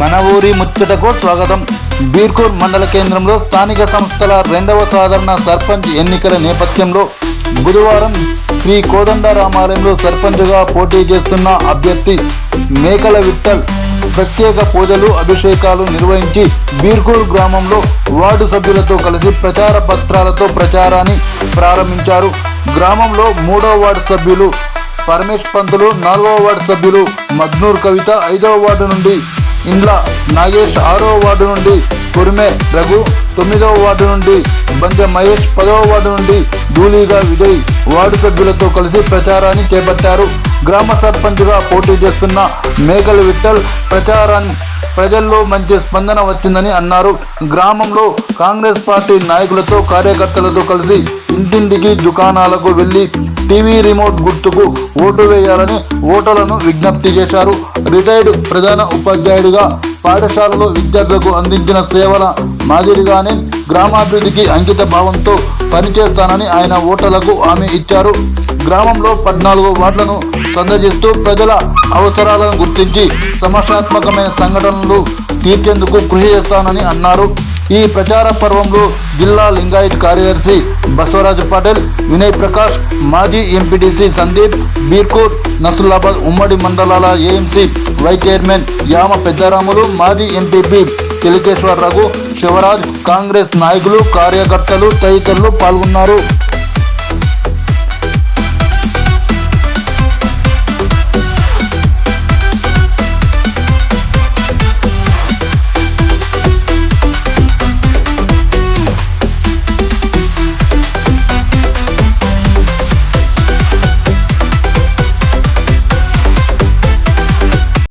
మన ఊరి ముచ్చటకు స్వాగతం. బీర్కూర్ మండల కేంద్రంలో స్థానిక సంస్థల రెండవ సాధారణ సర్పంచ్ ఎన్నికల నేపథ్యంలో బుధవారం శ్రీ కోదండరామాలయంలో సర్పంచ్గా పోటీ చేస్తున్న అభ్యర్థి మేకల విట్టల్ ప్రత్యేక పూజలు అభిషేకాలు నిర్వహించి బీర్కూర్ గ్రామంలో వార్డు సభ్యులతో కలిసి ప్రచార పత్రాలతో ప్రచారాన్ని ప్రారంభించారు. గ్రామంలో మూడో వార్డు సభ్యులు పరమేష్ పంతులు నాలుగవ వార్డు సభ్యులు మగ్నూర్ కవిత ఐదవ వార్డు నుండి ఇండ్ల నాగేష్ ఆరో వార్డు నుండి కురిమే రఘు తొమ్మిదవ వార్డు నుండి బంజ మహేష్ పదవ వార్డు నుండి ధూళిగా విజయ్ వార్డు సభ్యులతో కలిసి ప్రచారాన్ని చేపట్టారు. గ్రామ సర్పంచ్గా పోటీ చేస్తున్న మేకల విఠల్ ప్రచారాన్ని ప్రజల్లో మంచి స్పందన వచ్చిందని అన్నారు. గ్రామంలో కాంగ్రెస్ పార్టీ నాయకులతో కార్యకర్తలతో కలిసి ఇంటింటికి దుకాణాలకు వెళ్ళి టీవీ రిమోట్ గుర్తుకు ఓటు వేయాలని ఓటర్లను విజ్ఞప్తి చేశారు. రిటైర్డ్ ప్రధాన ఉపాధ్యాయుడిగా పాఠశాలలో విద్యార్థులకు అందించిన సేవల మాదిరిగానే గ్రామాభివృద్ధికి అంకిత భావంతో పనిచేస్తానని ఆయన ఓటర్లకు హామీ ఇచ్చారు. గ్రామంలో పద్నాలుగు వార్డులను సందర్శిస్తూ ప్రజల అవసరాలను గుర్తించి సమస్యాత్మకమైన సంఘటనలు తీర్చేందుకు కృషి చేస్తానని అన్నారు. ఈ ప్రచార పర్వంలో జిల్లా లింగాయత్ కార్యదర్శి బసవరాజు పటేల్ వినయ్ ప్రకాష్ మాజీ ఎంపీటీసీ సందీప్ బీర్కూర్ నసులాబాద్ ఉమ్మడి మండలాల AMC vice chairman Yama Peddaramulu మాజీ ఎంపీపీ తెలికేశ్వర్ రఘు శివరాజ్ కాంగ్రెస్ నాయకులు కార్యకర్తలు తదితరులు పాల్గొన్నారు.